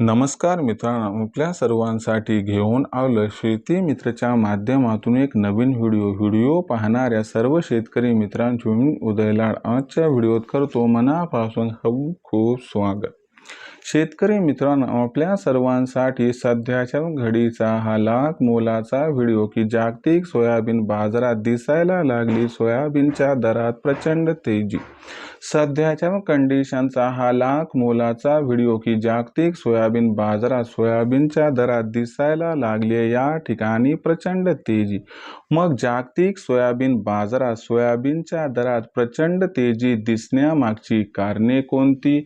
नमस्कार मित्रांनो आपल्या सर्वांसाठी घेऊन आलं शेती मित्रच्या माध्यमातून एक नवीन व्हिडिओ. व्हिडिओ पाहणाऱ्या सर्व शेतकरी मित्रांची उदयलाड आजच्या व्हिडिओत करतो मनापासून खूप खूप स्वागत. शेतकरी मित्रांनो आपल्या सर्वांसाठी सध्याच्या घडीचा हा लाख मोलाचा व्हिडिओ की जागतिक सोयाबीन बाजारात दिसायला लागली सोयाबीनच्या दरात प्रचंड तेजी. सध्याच्या कंडिशनचा हा लाख मोलाचा व्हिडिओ की जागतिक सोयाबीन बाजारात सोयाबीनच्या दरात दिसायला लागले या ठिकाणी प्रचंड तेजी. मग जागतिक सोयाबीन बाजारात सोयाबीनच्या दरात प्रचंड तेजी दिसण्यामागची कारणे कोणती?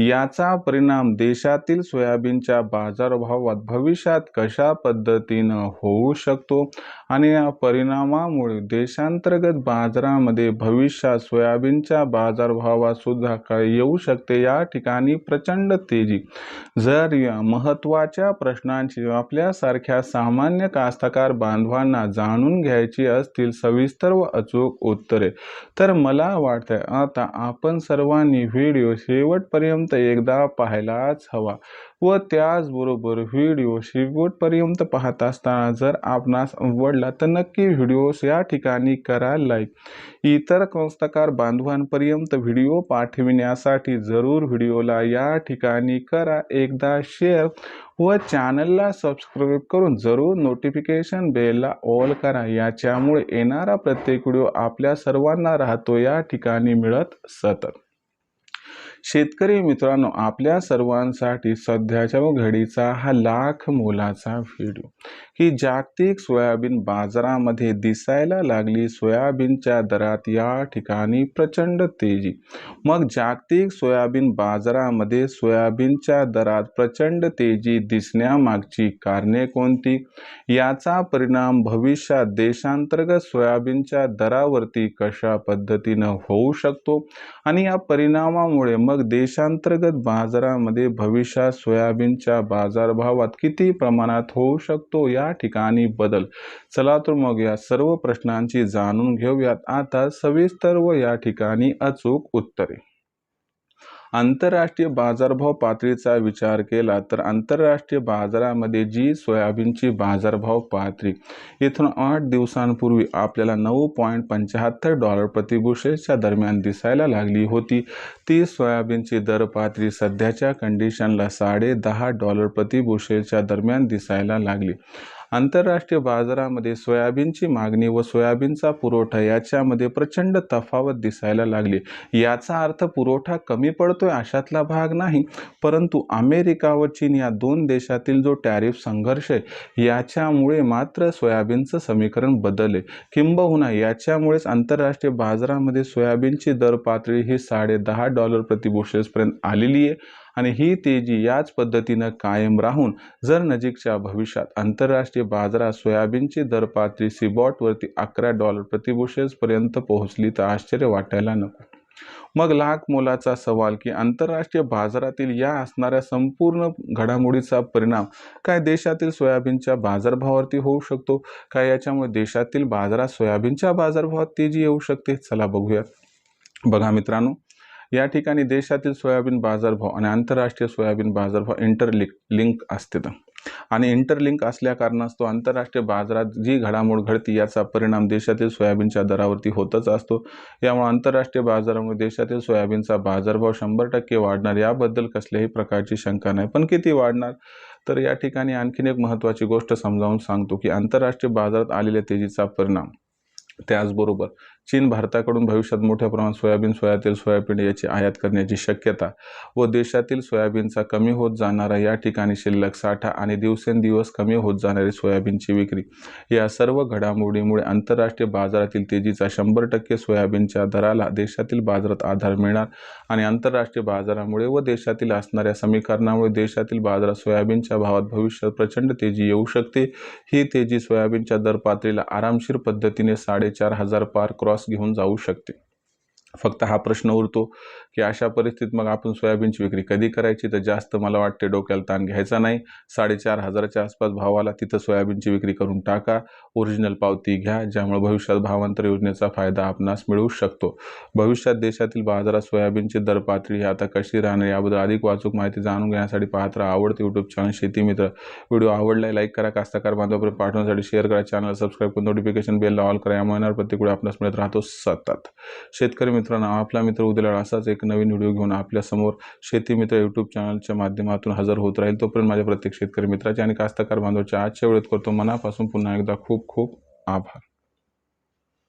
याचा परिणाम देशातील सोयाबीनच्या बाजारभावात भविष्यात कशा पद्धतीनं होऊ शकतो? आणि या परिणामामुळे देशांतर्गत बाजारामध्ये भविष्यात सोयाबीनच्या बाजारभावात सुद्धा काय येऊ शकते या ठिकाणी प्रचंड तेजी. जर या महत्त्वाच्या प्रश्नांची आपल्यासारख्या सामान्य कास्तकार बांधवांना जाणून घ्यायची असतील सविस्तर व अचूक उत्तरे तर मला वाटतंय आता आपण सर्वांनी व्हिडिओ शेवटपर्यंत एकदा पाहायलाच हवा व त्याचबरोबर व्हिडिओ शेवटपर्यंत पाहत असताना जर आपणास आवडला तर नक्की व्हिडिओस या ठिकाणी करा लाईक इतर संस्थाकार बांधवांपर्यंत व्हिडिओ पाठविण्यासाठी जरूर व्हिडिओला या ठिकाणी करा. एकदा शेअर व चॅनलला सबस्क्राईब करून जरूर नोटिफिकेशन बेलला ऑल करा. याच्यामुळे येणारा प्रत्येक व्हिडिओ आपल्या सर्वांना राहतो. या ठिकाणी मिळत सतत. शेतकरी मित्रांनो आपल्या सर्वांसाठी सध्याच्या घडीचा हा लाख मोलाचा व्हिडिओ. ही जागतिक सोयाबीन बाजारामध्ये दिसायला लागली. सोयाबीनच्या दरात या ठिकाणी प्रचंड तेजी. मग जागतिक सोयाबीन बाजारामध्ये सोयाबीनच्या दरात प्रचंड तेजी दिसण्यामागची कारणे कोणती? याचा परिणाम भविष्यात देशांतर्गत सोयाबीनच्या दरावरती कशा पद्धतीनं होऊ शकतो? आणि या परिणामामुळे मग मग देशांतर्गत बाजारामध्ये भविष्यात सोयाबीनच्या बाजारभावात किती प्रमाणात होऊ शकतो या ठिकाणी बदल? चला तर मग या सर्व प्रश्नांची जाणून घेऊयात. आता सविस्तर व या ठिकाणी अचूक उत्तरे. आंतरराष्ट्रीय बाजारभाव पातळीचा विचार केला तर आंतरराष्ट्रीय बाजारामध्ये जी सोयाबीनची बाजारभाव पातळी इथून आठ दिवसांपूर्वी आपल्याला नऊ पॉईंट पंच्याहत्तर डॉलर प्रतिबुशेलच्या दरम्यान दिसायला लागली होती. ती सोयाबीनची दर पातळी सध्याच्या कंडिशनला साडे दहा डॉलर प्रतिबुशेलच्या दरम्यान दिसायला लागली. आंतरराष्ट्रीय बाजारामध्ये सोयाबीनची मागणी व सोयाबीनचा पुरवठा याच्यामध्ये प्रचंड तफावत दिसायला लागली. याचा अर्थ पुरवठा कमी पडतोय अशातला भाग नाही. परंतु अमेरिका व चीन या दोन देशातील जो टॅरिफ संघर्ष आहे याच्यामुळे मात्र सोयाबीनचं समीकरण बदलले. किंबहुना याच्यामुळेच आंतरराष्ट्रीय बाजारामध्ये सोयाबीनची दर पातळी ही साडे दहा डॉलर प्रतिबुशेसपर्यंत आलेली आहे. आणि ही तेजी याच पद्धतीनं कायम राहून जर नजीकच्या भविष्यात आंतरराष्ट्रीय बाजारात सोयाबीनची दर पातळी सिबॉटवरती अकरा डॉलर प्रतिबुशेसपर्यंत पोहोचली तर आश्चर्य वाटायला नको. मग लाख मोलाचा सवाल की आंतरराष्ट्रीय बाजारातील या असणाऱ्या संपूर्ण घडामोडीचा परिणाम काय देशातील सोयाबीनच्या बाजारभावावरती होऊ शकतो? काय याच्यामुळे देशातील बाजारात सोयाबीनच्या बाजारभावात तेजी येऊ शकते? चला बघूयात. बघा मित्रांनो या ठिकाणी देशातील सोयाबीन बाजारभाव आणि आंतरराष्ट्रीय सोयाबीन बाजारभाव इंटरलिंक लिंक असते आणि इंटरलिंक असल्या कारणास्तव आंतरराष्ट्रीय बाजारात जी घडामोड घडते याचा परिणाम देशातील सोयाबीनच्या दरावरती होतच असतो. यामुळे आंतरराष्ट्रीय बाजारामुळे देशातील सोयाबीनचा बाजारभाव शंभर टक्के वाढणार याबद्दल कसल्याही प्रकारची शंका नाही. पण किती वाढणार? तर या ठिकाणी आणखीन एक महत्त्वाची गोष्ट समजावून सांगतो की आंतरराष्ट्रीय बाजारात आलेल्या तेजीचा परिणाम. त्याचबरोबर चीन भारताकडून भविष्यात मोठ्या प्रमाणात सोयाबीन सोयातील सोयाबीन याची आयात करण्याची शक्यता व देशातील सोयाबीनचा कमी होत जाणारा या ठिकाणी शिल्लक साठा आणि दिवसेंदिवस कमी होत जाणारी सोयाबीनची विक्री. या सर्व घडामोडीमुळे आंतरराष्ट्रीय बाजारातील तेजीचा शंभर टक्के सोयाबीनच्या दराला देशातील बाजारात आधार मिळणार आणि आंतरराष्ट्रीय बाजारामुळे व देशातील असणाऱ्या समीकरणामुळे देशातील बाजारात सोयाबीनच्या भावात भविष्यात प्रचंड तेजी येऊ शकते. ही तेजी सोयाबीनच्या दर पातळीला आरामशीर पद्धतीने साडेचार हजार पार क्रॉस घेऊन जाऊ शकते. फक्त हा प्रश्न उरतो. की अशा परिस्थितीत मग आपण सोयाबीनची विक्री कधी करायची? तर जास्त मला वाटते डोक्याला ताण घ्यायचा नाही. साडेचार हजाराच्या आसपास भावाला तिथं सोयाबीनची विक्री करून टाका. ओरिजिनल पावती घ्या ज्यामुळे भविष्यात भावांतर योजनेचा फायदा आपणास मिळू शकतो. भविष्यात देशातील बाजारात सोयाबीनची दर पातळी आता कशी राहणार याबद्दल अधिक वाचूक माहिती जाणून घेण्यासाठी पाहत राहा आवडते यूट्यूब चॅनल शेती मित्र. व्हिडिओ आवडलाय लाईक करा. कास्तकार बांधवापर्यंत पाठवण्यासाठी शेअर करा. चॅनल सबस्क्राईब करून नोटिफिकेशन बेल ऑल करा. यामुळे महिन्यावर प्रत्येक वेळी आपणास मिळत राहतो सतत. शेतकरी मित्रांनो आपला मित्र उद्याला असाच एक नवीन व्हिडिओ घेऊन आपल्यासमोर शेती मित्र यूट्यूब चॅनलच्या माध्यमातून हजर होत राहील. तोपर्यंत माझ्या प्रत्येक शेतकरी मित्राचे आणि कास्तकार बांधवाच्या आजच्या वेळेत करतो मनापासून पुन्हा एकदा खूप खूप आभार.